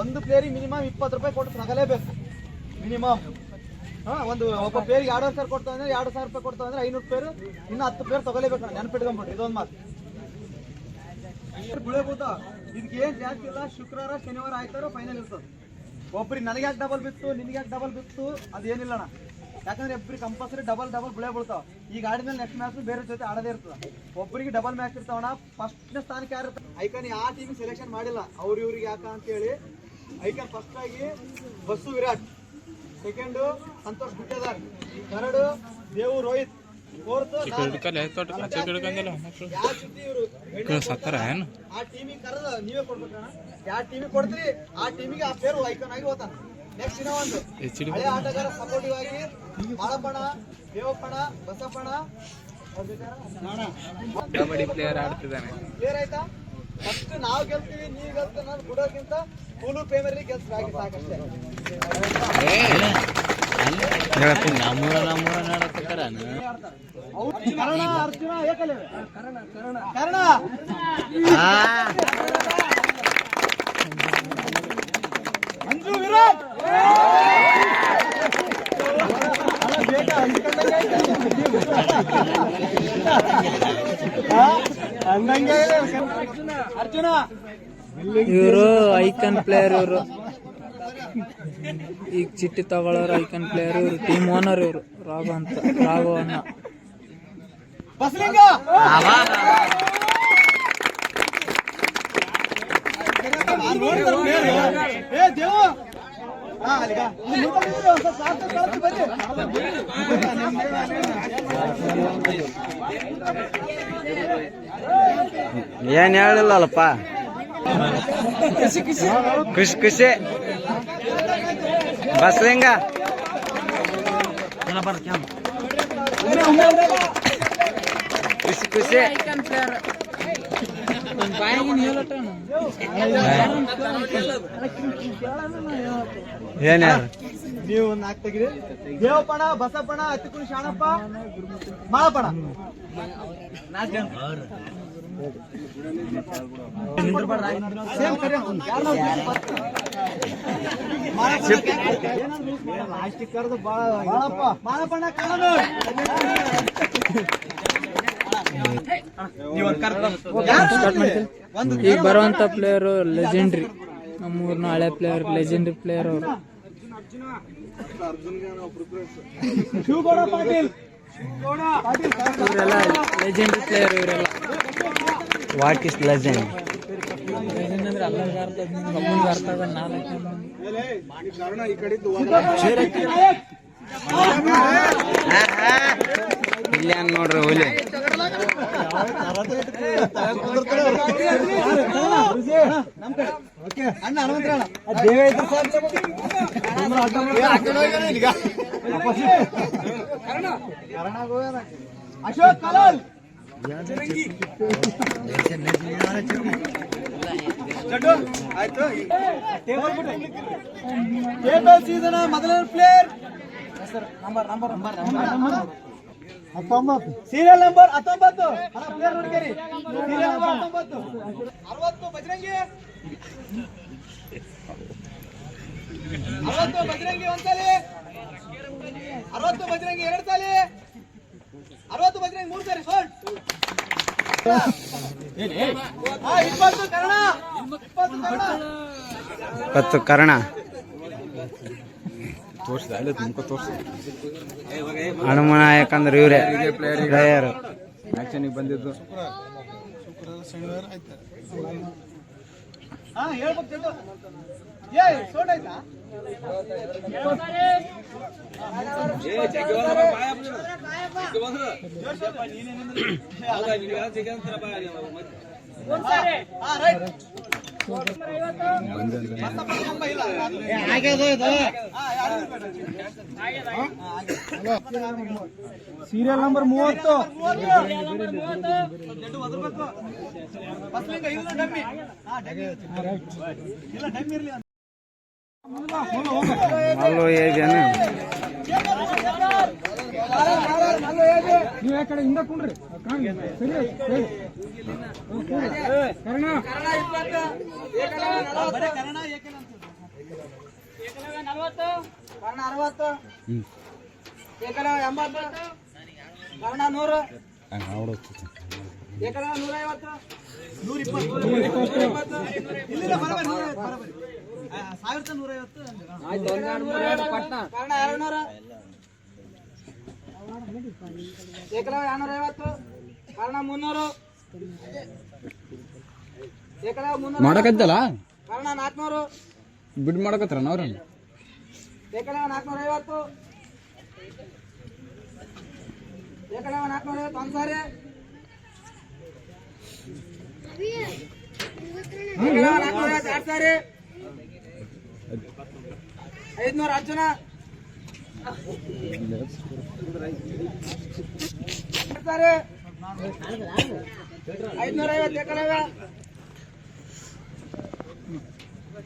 ಒಂದು ಪ್ಲೇರಿಗೆ ಮಿನಿಮಮ್ ಇಪ್ಪತ್ತು ರೂಪಾಯಿ ಕೊಟ್ಟು ತಗಲೇಬೇಕು ಮಿನಿಮಮ್ ಹಾ, ಒಂದು, ಒಬ್ಬ ಪ್ಲೇರಿಗೆ ಎರಡು ಸಾವಿರ ಕೊಡ್ತಾ ಅಂದ್ರೆ ಎರಡು ಸಾವಿರ ರೂಪಾಯಿ ಕೊಡ್ತಾ ಅಂದ್ರೆ ಐನೂರು ಪೇರು ಇನ್ನು ಹತ್ತು ಪ್ಲೇರ್ ತಗೊಲೇಬೇಕು ನೆನಪಿಟ್ಕೊಂಡ್ಬಿಟ್ಟು ಇದೊಂದು ಮಾತು. ಗುಳೆಭೂತ ಇದಕ್ಕೆ ಏನ್ ಜಾಸ್ತಿ ಇಲ್ಲ. ಶುಕ್ರವಾರ, ಶನಿವಾರ ಆಯ್ತಾರೋ ಫೈನಲ್ ಇರ್ತದೆ. ಒಬ್ರಿಗೆ ನನಗೆ ಯಾಕೆ ಡಬಲ್ ಬಿತ್ತು, ನಿನಗೆ ಯಾಕೆ ಡಬಲ್ ಬಿತ್ತು ಅದೇನಿಲ್ಲ ಅಣ್ಣ ಯಾಕಂದ್ರೆ ಇಬ್ಬರಿಗೆ ಕಂಪಲ್ಸರಿ ಡಬಲ್ ಡಬಲ್ ಗುಳೆ ಈ ಈಗ ಆಡಿದ್ಮೇಲೆ ನೆಕ್ಸ್ಟ್ ಮ್ಯಾಚ್ ಬೇರೆ ಜೊತೆ ಆಡದೇ ಇರ್ತದ. ಒಬ್ಬರಿಗೆ ಡಬಲ್ ಮ್ಯಾಚ್ ಇರ್ತಾವಣ ಫಸ್ಟ್ನೇ ಸ್ಥಾನಕ್ಕೆ ಯಾರು ಐಕನ್ ಆ ಟೀಮ್ ಸೆಲೆಕ್ಷನ್ ಮಾಡಿಲ್ಲ. ಅವ್ರ ಇವ್ರಿಗೆ ಯಾಕ ಅಂತೇಳಿ ಐಕನ್ ಫಸ್ಟ್ ಆಗಿ bus Virat second Santosh Guttedar third Devu Rohit fourth ಯಾವ ಸುದ್ದಿ ಇವರು ಸತ್ತಾರ ಏನು ಆ ಟೀಮಿಗೆ ಕರೆದ ನೀವೇ ಕೊಡ್ಬೇಕಣ್ಣ ಯಾವ ಟೀಮಿಗೆ ಕೊಡ್ತೀರಿ ಆ ಟೀಮಿಗೆ ಆ ಪೇರು ಐಕನ್ ಆಗಿ ಹೋತಾನ ನೆಕ್ಸ್ಟ್ ಇನ್ನೂ ಒಂದು ಹಳೆ ಆಟಗಾರ ಸಪೋರ್ಟಿವ್ ಆಗಿ ಬಾಳಪ್ಪಣ ದೇವಪ್ಪಣ ಬಸಪ್ಪಣ ಕಬಡ್ಡಿ ಪ್ಲೇಯರ್ ಆಡ್ತಿದ್ದಾನೆ ಕ್ಲಿಯರ್ ಆಯ್ತಾ ಫಸ್ಟ್ ನಾವು ಗೆಲ್ತೀವಿ ನೀವು ಗೆಲ್ತೀವಿ ಅನ್ನೋದು ಬಿಡೋಕ್ಕಿಂತ ಸಾಕಷ್ಟೇ. ನಮ್ಮೂರ ನಮ್ಮೂರ ನಾಡಕತ್ತಾರ ಅವ್ರು ಕರ್ಣ ಅರ್ಜುನ ಏಕಲೇ ಕರ್ಣ ಕರ್ಣ. ಕರ್ಣ! ಮಂಜು ವಿರಾಟ್. ಅಂದಂಗೆ. ಅರ್ಜುನ ಇವರು ಐಕನ್ ಪ್ಲೇಯರ್ ಇವರು. ಈಗ ಚಿಟ್ಟಿ ತಗೊಳ್ಳೋರು ಐಕನ್ ಪ್ಲೇಯರ್ ಇವರು ಟೀಮ್ ಓನರ್ ಇವರು ರಾಘವ ಅಂತ ರಾಘವ ಅಣ್ಣ. ಏನ್ ಹೇಳಿಲ್ಲಲ್ಲಪ್ಪ? ಖುಷಿ ಖುಷಿ. ಬಸ್ಲಿಂಗ. ಖುಷಿ ಖುಷಿ. ಏನ್ ನೀವು ಒಂದು ನಾಲ್ಕು ತೆಗಿರಿ ದೇವಪಣ ಬಸಪಣ ಅತ್ತಿಕುಳಿ ಶಾಣಪ್ಪ ಮಾಳಪಣ ಈಗ ಬರುವಂತ ಪ್ಲೇಯರ್ ಲೆಜೆಂಡ್ರಿ ನಮ್ಮೂರ್ನ ಹಳೆ ಪ್ಲೇಯರ್ ಲೆಜೆಂಡ್ರಿ ಪ್ಲೇಯರ್ ಅವರು. ಶಿವಗೌಡ ಪಾಟೀಲ್. ಶಿವಗೌಡ. ಪಾಟೀಲ್ ಇವರೆಲ್ಲ ಲೆಜೆಂಡ್ರಿ ಪ್ಲೇಯರ್ ಇವರೆಲ್ಲ. ವಾಟ್ ಇಸ್ ಲೆಜೆಂಡ್ ಲೆಜೆಂಡ್ ಅಂದ್ರೆ ಎಲ್ಲರಿಗೂ ಅರ್ಥ ನಮ್ಮನಿಗೆ ಅರ್ಥ ಆಗಲ್ಲ ನಾಲ್ಕು ಇಲ್ಲಿ ನೋಡ್ರಿ ಹುಲಿ. ಅಣ್ಣ ಹನುಮಂತರಣ್ಣ. ಅಶೋಕ್ ಕಲಾಲ್ ಟೇಬಲ್ ಸೀಸನ್ ಮೊದಲನೇ ಪ್ಲೇಯರ್ ನಂಬರ್ ನಂಬರ್ ನಂಬರ್ ಹತ್ತೊಂಬತ್ತು ಸೀರಿಯಲ್ ನಂಬರ್ ಹತ್ತೊಂಬತ್ತು ಪ್ಲೇಯರ್ ಸೀರಿಯಲ್ ನಂಬರ್ ಹತ್ತೊಂಬತ್ತು ಅರವತ್ತು ಬಜರಂಗಿ. ಅರವತ್ತು ಬಜರಂಗಿ ಒಂದ್ಸಲಿ ಅರವತ್ತು ಬಜರಂಗಿ ಎರಡು ಸಲಿ ಅರವತ್ತು ಬಜರಂಗಿ ಮೂರು ಸರಿ ಸೋಲ್ಟ್ ಆ, ಇಪ್ಪತ್ತು ಕನ್ನಡ ಇಪ್ಪತ್ತು ಕರ್ಣ. ಹನುಮನ ಯಾಕಂದ್ರೆ ಇವರೇ ಪ್ಲೇಯರ್. ಬಂದಿದ್ದು ಹೇಳ್ಬೇಕು ಜಡ್ಡು ಏ ಸೋಟ್ ಆಯ್ತಾ ಹಾ ರೈಟ್ ಸೀರಿಯಲ್ ನಂಬರ್ ಮೂವತ್ತು ಬಸ್ಲಿಂಗ ಇಲ್ಲ ಡಮ್ಮಿ ಹಾ, ಡಮ್ಮಿ. ಇಲ್ಲ ಡಮ್ಮಿ ಇರ್ಲಿ ಅಂತ. ಮಲ್ಲು ಹೇಗೇನು ನೀವು ಯಾಕಡೆ ಕಡೆ ಹಿಂದೆ ಕುಂಡ್ರಿ. ಸರಿ ಅಂತ ಕರ್ಣ. ಅರವತ್ತು ಏಕಲವ್ಯ ಎಂಬತ್ತು ಕರ್ಣ ನೂರು ಏಕಲವ್ಯ ನೂರ ಐವತ್ತು ನೂರ ಇಪ್ಪತ್ತು ನೂರ ಇಪ್ಪತ್ತು ಸಾವಿರದ ನೂರ ಐವತ್ತು ಕರ್ಣ ಎರಡು ನೂರ ಏಕಲವ್ಯ ಎರಡ್ನೂರ ಐವತ್ತು ಮುನ್ನೂರು. ಏಕಲವ್ಯ ಮುನ್ನೂರ ಮಾಡಕತ್ತಲ್ಲ? ಕರ್ಣ ನಾಲ್ಕುನೂರು. ಬಿಡ್ ಮಾಡಕತ್ತಾರ ಅವ್ರ ಏಕಲವ್ಯ ನಾಲ್ಕುನೂರ ಐವತ್ತು ಏಕಲವ್ಯ ನಾಲ್ಕುನೂರ ಐವತ್ತು ಒಂದು ಸಾರಿ. ಏಕಲವ್ಯ ನಾಲ್ಕುನೂರ ಎರಡು ಸಾರಿ. ಐದ್ನೂರ ಹತ್ತು ಜನ ಐದ್ನೂರ ಐವತ್ತು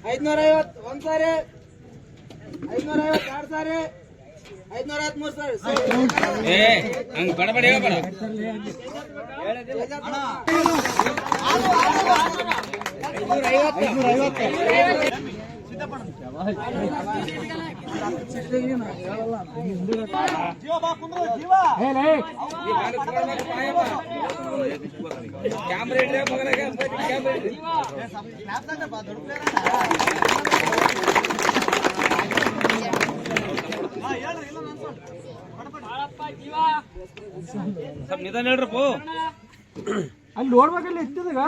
ಐದ್ನೂರ ಐವತ್ತು ಒಂದ್ ಸಾರಿ. ಐದ್ನೂರ ಐವತ್ತು ಎರಡು ಸಾರಿ. ಐದ್ನೂರ ಐವತ್ ಮೂರು ಸಾರಿ ಬಡಬಡ ಕ್ಯಾಮ್ರಾ ನಿಧಾನ ಹೇಳ್ರಪ್ಪ ಅಲ್ಲಿ ನೋಡ್ಬೇಕಲ್ಲಿ ಎತ್ತಿದಾಗ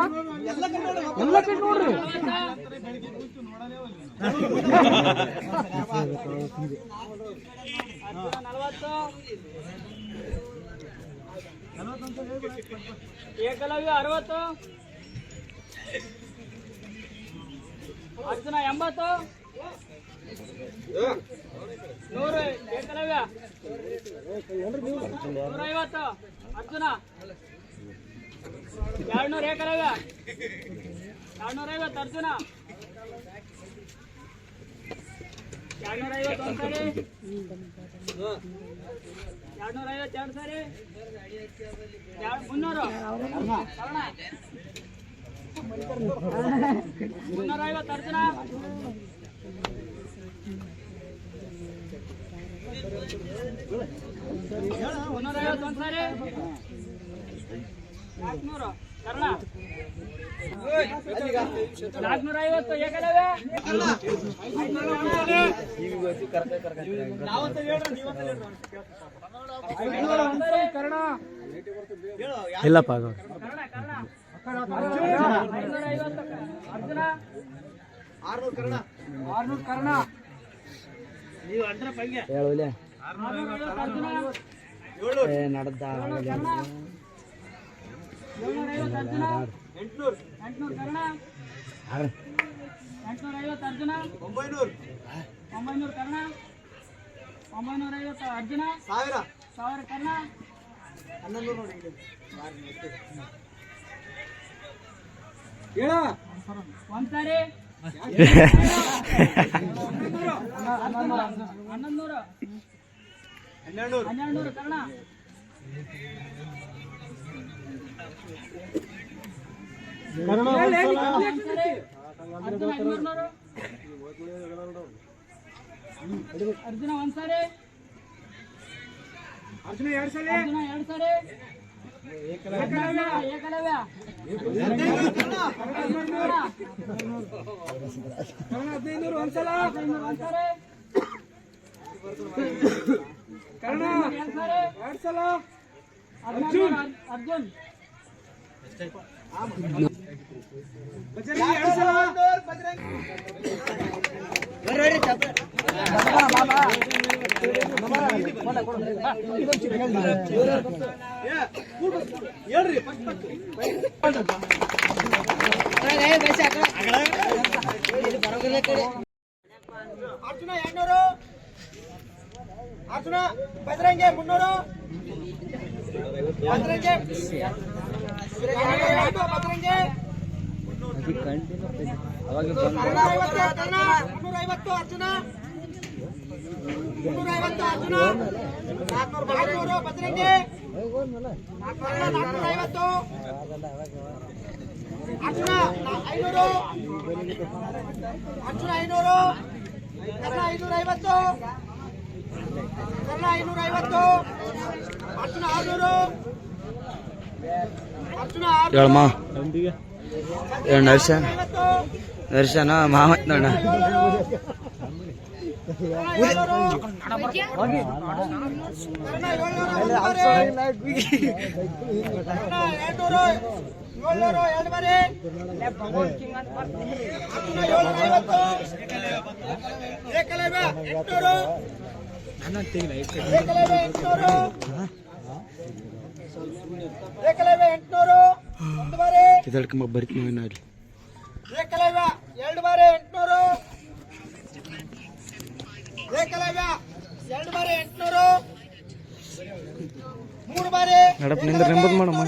ಎಲ್ಲ ಕಡೆ ನೋಡ್ರಿ. ಏಕಲವ್ಯ ಅರವತ್ತು ಅರ್ಜುನ ಎಂಬತ್ತು ನೂರು ಏಕಲವ್ಯ ನೂರ ಐವತ್ತು ಅರ್ಜುನ ಎರಡ್ನೂರ ಏಕಲವ್ಯ ಎರಡ್ನೂರ ಐವತ್ತು ಅರ್ಜುನ ಎರಡ್ನೂರ ಐವತ್ತು ಒಂದ್ ಸಾರಿ ಎರಡ್ನೂರ ಐವತ್ತು ಎರಡು ಸಾರಿ ಎರಡು ಮುನ್ನೂರು? ಐವತ್ತು ಅರ್ಜುನ? ಮುನ್ನೂರ ಐವತ್ತು ಒಂದು ಸಾರಿ? ನಾಲ್ಕುನೂರು. ಕರ್ಣ ಇಲ್ಲಪ್ಪ ಆರ್ನೂರು ಕರ್ಣ. ಆರ್ನೂರು ಕರ್ಣ. ನೀವು ಅಡ್ರ ಪಂಗೆ. ಹೇಳುವಲೆ ಆರ್ನೂರ ಐವತ್ತು ಅರ್ಜುನ. ನಡ್ದ ಕರ್ಣ ಏಳ್ನೂರ ಐವತ್ತು ಅರ್ಜುನ ಎಂಟ್ನೂರು ಎಂಟ್ನೂರು ಕರ್ಣ ಎಂಟ್ನೂರ ಐವತ್ತು ಅರ್ಜುನ ಒಂಬೈನೂರು ಒಂಬೈನೂರು ಕರ್ಣ ಒಂಬೈನೂರ ಐವತ್ತು ಅರ್ಜುನ ಸಾವಿರ ಸಾವಿರ ಕರ್ಣ ಹನ್ನೊಂದು ನೋಡಿ ಇಲ್ಲಿ. ಒಂದ್ಸಾರಿ ಹನ್ನೊಂದು ಹನ್ನೆರಡು ಹನ್ನೆರಡು ನೂರು ಕರ್ಣ ಒಂದ್ಸಾರಿ ಅರ್ಜುನ ಐನೂರು ನೂರು ಅರ್ಜುನ ಒಂದ್ಸಾರಿ ಅರ್ಜುನ ಎರಡ್ ಸಲ ಅರ್ಜುನ ಎರಡು ಸಾರಿ ಏಕಲವ್ಯ ಏಕಲವ್ಯ ಹದಿನೈದು ಹೇಳ್ರಿ ಫಸ್ಟ್ ಫಸ್ಟ್ ಅರ್ಜುನ ಎರಡ್ನೂರು ಅರ್ಜುನ ಬಜರಂಗೆ ಮುನ್ನೂರು ಬಜರಂಗೆ ಬಜರಂಗೆ ಕನ್ನಡ ಐವತ್ತು ಅರ್ಜುನ ಮುನ್ನೂರ ಐವತ್ತು ಅರ್ಜುನ ನಾಲ್ಕುನೂರು ಐವತ್ತು ಅರ್ಜುನ ಐನೂರು ಅರ್ಜುನ ಐನೂರು ಕರ್ಣ ಐನೂರ ಐವತ್ತು ಕರ್ಣ ಐನೂರ ಅರ್ಜುನ, ಆರ್ನೂರು. ಹೇಳಮ್ಮ. ಐವತ್ತು ನರ್ಸನ? ಮಾಮ ನೋಡ ಎಂಟ್ನೂರು. ಇದಕ್ಕೆ ಬರ್ತೀನಿ ಇಲ್ಲಿ ಏಕಲವ್ಯ ಎರಡು ಬಾರಿ ಎಂಟ್ನೂರು. ಎರಡು ಬಾರಿ ಎಂಟ್ನೂರು. ಮೂರು ಬಾರಿ ನಡಪ್ ನಿಂದ್ರೆ ಎಂಬುದು ಮಾಡಮ್ಮ